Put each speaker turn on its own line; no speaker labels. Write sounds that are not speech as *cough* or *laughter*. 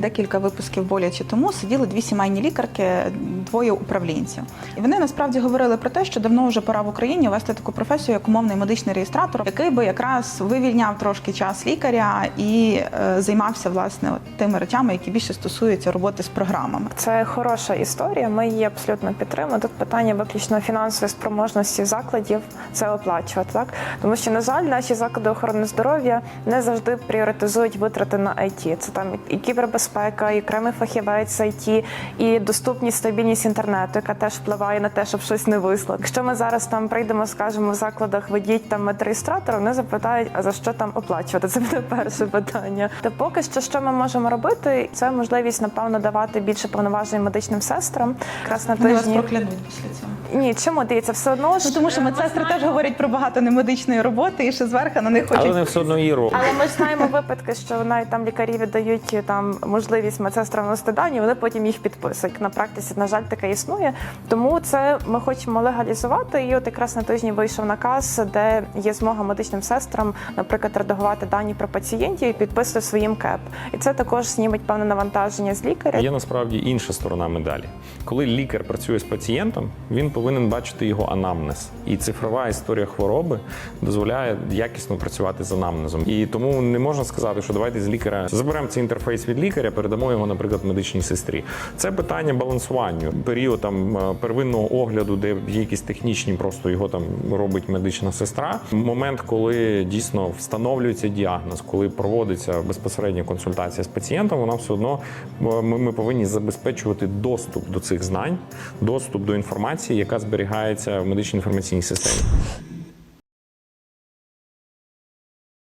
Декілька випусків боляче тому сиділи дві сімейні лікарки, двоє управлінців. І вони насправді говорили про те, що давно вже пора в Україні вести таку професію, як умовний медичний реєстратор, який би якраз вивільняв трошки час лікаря і е, займався власне тими речами, які більше стосуються роботи з програмами.
Це хороша історія. Ми її абсолютно підтримуємо. Тут питання виключно фінансової спроможності закладів це оплачувати, так тому що на жаль, наші заклади охорони здоров'я не завжди пріоритизують витрати на IT. Це там і кібербезпека, і окремий фахівець IT, і доступність, стабільність інтернету, яка теж впливає на те, щоб щось не висло. Якщо ми зараз там прийдемо, скажемо в закладах, ведіть там медреєстратора, вони запитають, а за що там оплачувати? *laughs* Це буде перше питання. То поки що, що ми можемо робити, це можливість напевно давати більше повноважень медичним сестрам. Якраз на
Вони вас
тижні
проклянуть після цього.
Ні, чому дивіться, все одно ж
Ну тому що медсестри теж говорять про багато немедичної роботи, і ще зверху на них
Але
хочуть
вони все одно її роблять.
Але ми ж знаємо випадки, що навіть там лікарі віддають там можливість медсестрам вносити дані, вони потім їх підписують. На практиці, на жаль, таке існує. Тому це ми хочемо легалізувати. І от якраз на тижні вийшов наказ, де є змога медичним сестрам, наприклад, редагувати дані про пацієнтів і підписувати своїм КЕП. І це також зніметь певне навантаження з лікаря.
Є насправді інша сторона медалі. Коли лікар працює з пацієнтом, він повинен бачити його анамнез. І цифрова історія хвороби дозволяє якісно працювати з анамнезом. І тому не можна сказати, що давайте з лікаря заберемо цей інтерфейс від лікаря, передамо його, наприклад, медичній сестрі. Це питання балансування. Період там е, первинного огляду, де є якісь технічні, просто його там робить медична сестра. Момент, коли дійсно встановлюється діагноз, коли проводиться безпосередня консультація з пацієнтом, вона все одно е, ми, повинні забезпечувати доступ до цих знань, доступ до інформації, яка зберігається в медичній інформаційній системі.